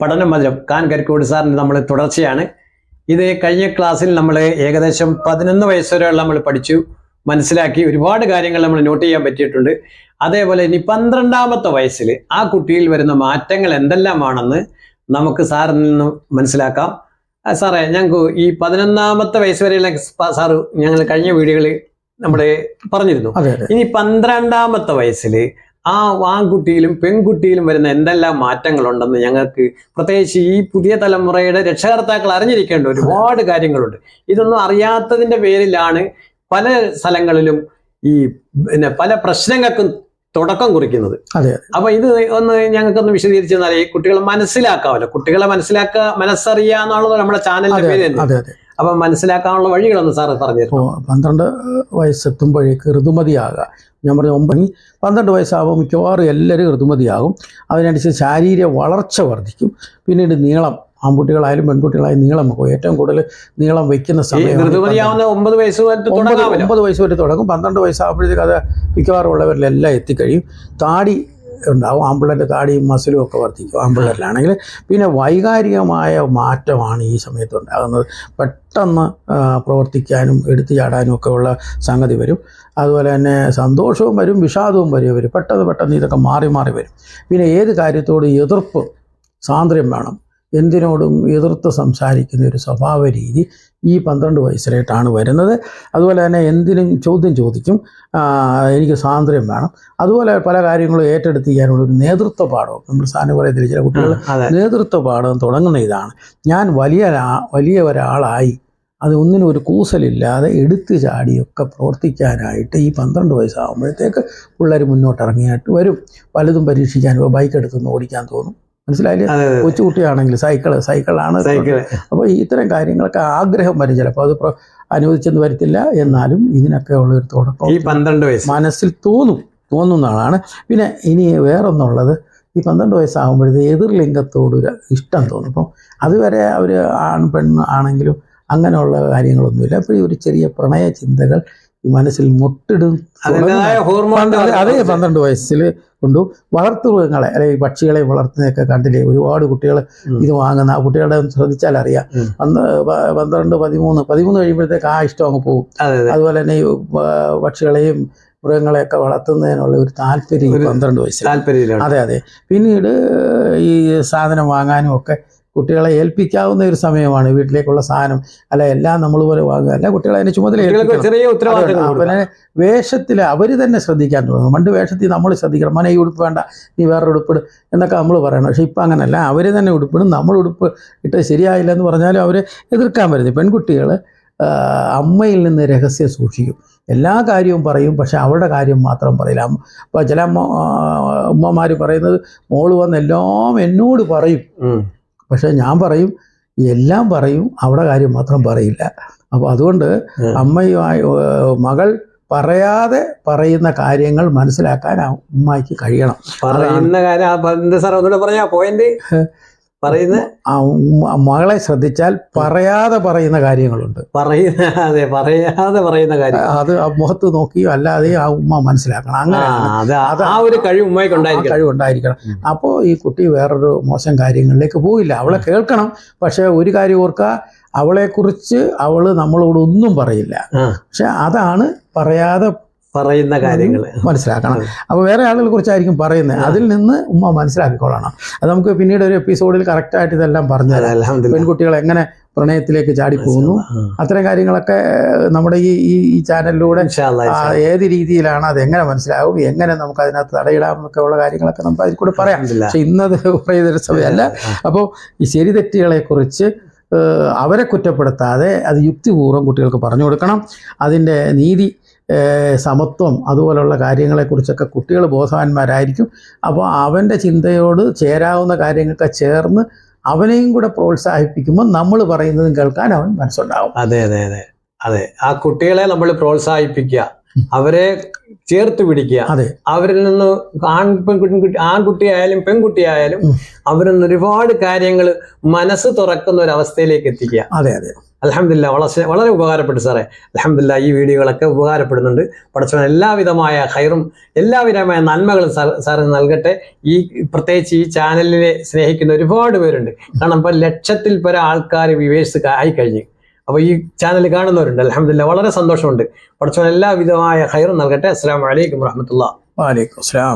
പഠനം മധുരം കാൻ കരിക്കോട് സാറിന് നമ്മൾ തുടർച്ചയാണ്. ഇത് കഴിഞ്ഞ ക്ലാസ്സിൽ നമ്മൾ ഏകദേശം പതിനൊന്ന് വയസ്സ് വരെയുള്ള നമ്മൾ പഠിച്ചു. മനസ്സിലാക്കി ഒരുപാട് കാര്യങ്ങൾ നമ്മൾ നോട്ട് ചെയ്യാൻ പറ്റിയിട്ടുണ്ട്. അതേപോലെ ഇനി പന്ത്രണ്ടാമത്തെ വയസ്സിൽ ആ കുട്ടിയിൽ വരുന്ന മാറ്റങ്ങൾ എന്തെല്ലാമാണെന്ന് നമുക്ക് സാറിൽ നിന്ന് മനസ്സിലാക്കാം. സാറേ ഞങ്ങൾക്ക് ഈ പതിനൊന്നാമത്തെ വയസ്സ് വരെയുള്ള സാറ് ഞങ്ങൾ കഴിഞ്ഞ വീഡിയോകളിൽ നമ്മൾ പറഞ്ഞിരുന്നു. ഇനി പന്ത്രണ്ടാമത്തെ വയസ്സിൽ ആ ആൺകുട്ടിയിലും പെൺകുട്ടിയിലും വരുന്ന എന്തെല്ലാം മാറ്റങ്ങളുണ്ടെന്ന് ഞങ്ങൾക്ക് പ്രത്യേകിച്ച് ഈ പുതിയ തലമുറയുടെ രക്ഷകർത്താക്കൾ അറിഞ്ഞിരിക്കേണ്ട ഒരുപാട് കാര്യങ്ങളുണ്ട്. ഇതൊന്നും അറിയാത്തതിന്റെ പേരിലാണ് പല സ്ഥലങ്ങളിലും ഈ പിന്നെ പല പ്രശ്നങ്ങൾക്കും തുടക്കം കുറിക്കുന്നത്. അതെ അപ്പൊ ഇത് ഒന്ന് ഞങ്ങൾക്കൊന്ന് വിശദീകരിച്ചു തന്നാൽ ഈ കുട്ടികളെ മനസ്സിലാക്കാമല്ലോ. കുട്ടികളെ മനസ്സിലാക്കുക മനസ്സറിയാന്നുള്ളത് നമ്മുടെ ചാനലിന്റെ പേര് തന്നെ. അപ്പൊ മനസ്സിലാക്കാനുള്ള വഴികളൊന്ന് സാറ് പറഞ്ഞു പന്ത്രണ്ട് വയസ്സെത്തുമ്പോഴേക്ക് ഋതുമതിയാകുക. ഞാൻ പറഞ്ഞ ഒമ്പത് പന്ത്രണ്ട് വയസ്സാകുമ്പോൾ മിക്കവാറും എല്ലാവരും ഋതുമതിയാകും. അതിനനുസരിച്ച് ശാരീരിക വളർച്ച വർദ്ധിക്കും. പിന്നീട് നീളം ആൺകുട്ടികളായാലും പെൺകുട്ടികളായാലും നീളം വെക്കും. ഏറ്റവും കൂടുതൽ നീളം വെക്കുന്ന സമയം ഒമ്പത് വയസ്സ് ഒമ്പത് വയസ്സ് വരെ തുടങ്ങും. പന്ത്രണ്ട് വയസ്സാകുമ്പോഴത്തേക്ക് അത് മിക്കവാറും ഉള്ളവരിലെല്ലാം എത്തിക്കഴിയും. താടി ഉണ്ടാവും. ആമ്പിള്ളേരുടെ താടിയും മസിലും ഒക്കെ വർദ്ധിക്കും ആമ്പിള്ളേരിലാണെങ്കിൽ പിന്നെ വൈകാരികമായ മാറ്റമാണ് ഈ സമയത്ത് ഉണ്ടാകുന്നത്. പെട്ടെന്ന് പ്രവർത്തിക്കാനും എടുത്തു ചാടാനും ഒക്കെ ഉള്ള സംഗതി വരും. അതുപോലെ തന്നെ സന്തോഷവും വരും വിഷാദവും വരും വരും പെട്ടെന്ന് പെട്ടെന്ന് ഇതൊക്കെ മാറി മാറി വരും. പിന്നെ ഏത് കാര്യത്തോട് എതിർപ്പ് സ്വാതന്ത്ര്യം വേണം. എന്തിനോടും എതിർത്ത് സംസാരിക്കുന്ന ഒരു സ്വഭാവ രീതി ഈ പന്ത്രണ്ട് വയസ്സിലായിട്ടാണ് വരുന്നത്. അതുപോലെ തന്നെ എന്തിനും ചോദ്യം ചോദിക്കും. എനിക്ക് സ്വാതന്ത്ര്യം വേണം. അതുപോലെ പല കാര്യങ്ങളും ഏറ്റെടുത്ത് ചെയ്യാനുള്ള ഒരു നേതൃത്വ പാഠവും നമ്മൾ സാധനം പറയത്തില്ല ചില കുട്ടികൾ നേതൃത്വ പാഠം തുടങ്ങുന്ന ഇതാണ്. ഞാൻ വലിയ വലിയ ഒരാളായി അത് ഒന്നിനും ഒരു കൂസലില്ലാതെ എടുത്തു ചാടിയൊക്കെ പ്രവർത്തിക്കാനായിട്ട് ഈ പന്ത്രണ്ട് വയസ്സാകുമ്പോഴത്തേക്ക് പിള്ളേർ മുന്നോട്ടിറങ്ങിയായിട്ട് വരും. പലതും പരീക്ഷിക്കാൻ ബൈക്ക് എടുത്തുനിന്ന് ഓടിക്കാൻ തോന്നും. മനസ്സിലായില്ലേ. കൊച്ചുകുട്ടിയാണെങ്കിൽ സൈക്കിൾ സൈക്കിളാണ് സൈക്കിൾ അപ്പോൾ ഇത്തരം കാര്യങ്ങളൊക്കെ ആഗ്രഹം വരും ചിലപ്പോൾ അത് അനുവദിച്ചെന്ന് വരത്തില്ല. എന്നാലും ഇതിനൊക്കെ ഉള്ള ഒരു തുടക്കം ഈ പന്ത്രണ്ട് വയസ്സ്. മനസ്സിൽ തോന്നും. തോന്നുന്നതാണ്. പിന്നെ ഇനി വേറൊന്നുള്ളത്. ഈ പന്ത്രണ്ട് വയസ്സാകുമ്പോഴത്തെ എതിർലിംഗത്തോടൊരു ഇഷ്ടം തോന്നും. അപ്പം അതുവരെ അവർ ആൺ പെണ്ണ് ആണെങ്കിലും അങ്ങനെയുള്ള കാര്യങ്ങളൊന്നുമില്ല. അപ്പോൾ ഈ ഒരു ചെറിയ പ്രണയ ചിന്തകൾ മനസ്സിൽ മുട്ടിടും. അതേ പന്ത്രണ്ട് വയസ്സിൽ കൊണ്ടു വളർത്തുമൃഗങ്ങളെ അല്ലെങ്കിൽ പക്ഷികളെ വളർത്തുന്നതൊക്കെ കണ്ടില്ലേ? ഒരുപാട് കുട്ടികൾ ഇത് വാങ്ങുന്ന ആ കുട്ടികളുടെ ശ്രദ്ധിച്ചാൽ അറിയാം. അന്ന് പന്ത്രണ്ട് പതിമൂന്ന് പതിമൂന്ന് കഴിയുമ്പോഴത്തേക്ക് ആ ഇഷ്ടം അങ്ങ് പോകും. അതെ അതെ. അതുപോലെ തന്നെ ഈ പക്ഷികളെയും മൃഗങ്ങളെയൊക്കെ വളർത്തുന്നതിനുള്ള ഒരു താല്പര്യം പന്ത്രണ്ട് വയസ്സിൽ. താല്പര്യം അതെ അതെ. പിന്നീട് ഈ സാധനം വാങ്ങാനും ഒക്കെ കുട്ടികളെ ഏൽപ്പിക്കാവുന്ന ഒരു സമയമാണ് വീട്ടിലേക്കുള്ള സാധനം. അല്ല എല്ലാം നമ്മൾ പോലെ വാങ്ങുക. അല്ല കുട്ടികളെ അതിന് ചുമതല പിന്നെ വേഷത്തിൽ അവർ തന്നെ ശ്രദ്ധിക്കാൻ തുടങ്ങും. പണ്ട് വേഷത്തിൽ നമ്മൾ ശ്രദ്ധിക്കണം. മോനെ ഈ ഉടുപ്പ് വേണ്ട. നീ വേറെ ഉടുപ്പിട് എന്നൊക്കെ നമ്മൾ പറയണം. പക്ഷെ ഇപ്പം അങ്ങനല്ല. അവർ തന്നെ ഉടുപ്പിടും നമ്മൾ ഉടുപ്പ് ഇട്ട് ശരിയായില്ല എന്ന് പറഞ്ഞാലും അവരെ എതിർക്കാൻ വരുന്നത് പെൺകുട്ടികൾ അമ്മയിൽ നിന്ന് രഹസ്യം സൂക്ഷിക്കും. എല്ലാ കാര്യവും പറയും പക്ഷെ അവളുടെ കാര്യം മാത്രം പറയില്ല. അമ്മ ഇപ്പോൾ ചില അമ്മ ഉമ്മമാർ പറയുന്നത് മോൾ വന്ന് എല്ലാം എന്നോട് പറയും. പക്ഷെ ഞാൻ പറയും എല്ലാം പറയും അവിടെ കാര്യം മാത്രം പറയില്ല. അപ്പോൾ അതുകൊണ്ട്. അമ്മയുമായി മകൾ പറയാതെ പറയുന്ന കാര്യങ്ങൾ മനസ്സിലാക്കാൻ ആ ഉമ്മയ്ക്ക് കഴിയണം. പറയുന്ന കാര്യം ആ പ- എന്താ സാർ ഒന്നുകൂടെ പറഞ്ഞാ പോയിന്റ്. പറയുന്ന മകളെ ശ്രദ്ധിച്ചാൽ പറയാതെ പറയുന്ന കാര്യങ്ങളുണ്ട്. പറയുന്ന അതെ പറയാതെ പറയുന്ന കാര്യം. അത് ആ മുഖത്ത് നോക്കിയോ അല്ലാതെ ആ ഉമ്മ മനസ്സിലാക്കണം. അങ്ങനെ അത് ആ- ഒരു കഴിവ് ഉമ്മയ്ക്ക് ഉണ്ടായിരിക്കണം. കഴിവുണ്ടായിരിക്കണം. അപ്പോൾ ഈ കുട്ടി വേറൊരു മോശം കാര്യങ്ങളിലേക്ക് പോയില്ല. അവളെ കേൾക്കണം. പക്ഷേ ഒരു കാര്യം ഓർക്കുക അവളെക്കുറിച്ച് അവൾ നമ്മളോട് ഒന്നും പറയില്ല. പക്ഷെ അതാണ് പറയാതെ പറയുന്ന കാര്യങ്ങൾ. മനസ്സിലാക്കണം. അപ്പോൾ വേറെ ആളുകളെ കുറിച്ചായിരിക്കും പറയുന്നത്. അതിൽ നിന്ന് ഉമ്മ മനസ്സിലാക്കിക്കൊള്ളണം അത് നമുക്ക് പിന്നീട് ഒരു എപ്പിസോഡിൽ കറക്റ്റായിട്ട് ഇതെല്ലാം പറഞ്ഞു തരാം പെൺകുട്ടികൾ എങ്ങനെ പ്രണയത്തിലേക്ക് ചാടി പോകുന്നു? അത്തരം കാര്യങ്ങളൊക്കെ നമ്മുടെ ഈ ഈ ചാനലിലൂടെ. ഏത് രീതിയിലാണ് അത് എങ്ങനെ മനസ്സിലാവും? എങ്ങനെ നമുക്ക് അതിനകത്ത് തടയിടാം എന്നൊക്കെ ഉള്ള കാര്യങ്ങളൊക്കെ നമുക്ക് അതിൽ കൂടെ പറയാം. പക്ഷെ ഇന്നത് പറയുന്നൊരു സമയമല്ല അപ്പോൾ ഈ ശരി തെറ്റുകളെക്കുറിച്ച് കുറിച്ച് അവരെ കുറ്റപ്പെടുത്താതെ അത് യുക്തിപൂർവം കുട്ടികൾക്ക് പറഞ്ഞു കൊടുക്കണം. അതിന്റെ നീതി സമത്വം അതുപോലുള്ള കാര്യങ്ങളെക്കുറിച്ചൊക്കെ കുട്ടികൾ ബോധവാന്മാരായിരിക്കും. അപ്പോൾ അവന്റെ ചിന്തയോട് ചേരാവുന്ന കാര്യങ്ങളൊക്കെ ചേർന്ന് അവനെയും കൂടെ പ്രോത്സാഹിപ്പിക്കുമ്പോൾ നമ്മൾ പറയുന്നതും കേൾക്കാൻ അവൻ മനസ്സുണ്ടാവും. അതെ അതെ അതെ. അതെ. ആ കുട്ടികളെ നമ്മൾ പ്രോത്സാഹിപ്പിക്കുക. അവരെ ചേർത്ത് പിടിക്കുക. അതെ. അവരിൽ നിന്ന് ആൺ പെൺകുട്ടി ആൺകുട്ടിയായാലും പെൺകുട്ടിയായാലും. അവരിൽ നിന്ന് ഒരുപാട് കാര്യങ്ങൾ മനസ്സ് തുറക്കുന്ന ഒരു അവസ്ഥയിലേക്ക് എത്തിക്കുക. അതെ അതെ. അലഹമില്ല വളരെ വളരെ ഉപകാരപ്പെട്ടു സാറേ. അലഹമില്ല ഈ വീഡിയോകളൊക്കെ ഉപകാരപ്പെടുന്നുണ്ട്. പഠിച്ചവൻ എല്ലാവിധമായ ഹൈറും എല്ലാവിധമായ നന്മകളും സാറ് നൽകട്ടെ. ഈ പ്രത്യേകിച്ച് ഈ ചാനലിനെ സ്നേഹിക്കുന്ന ഒരുപാട് പേരുണ്ട്. കാരണം ഇപ്പം ലക്ഷത്തിൽ പല ആൾക്കാർ വിവേഴ്സ് ആയിക്കഴിഞ്ഞു. അപ്പോൾ ഈ ചാനൽ കാണുന്നവരുണ്ട്. അലഹമില്ല വളരെ സന്തോഷമുണ്ട്. പഠിച്ചവൻ എല്ലാവിധമായ ഹൈറും നൽകട്ടെ. അസ്സാം വലൈക്കും വറഹമത്തുള്ള വാലേക്കും അസ്സലാം.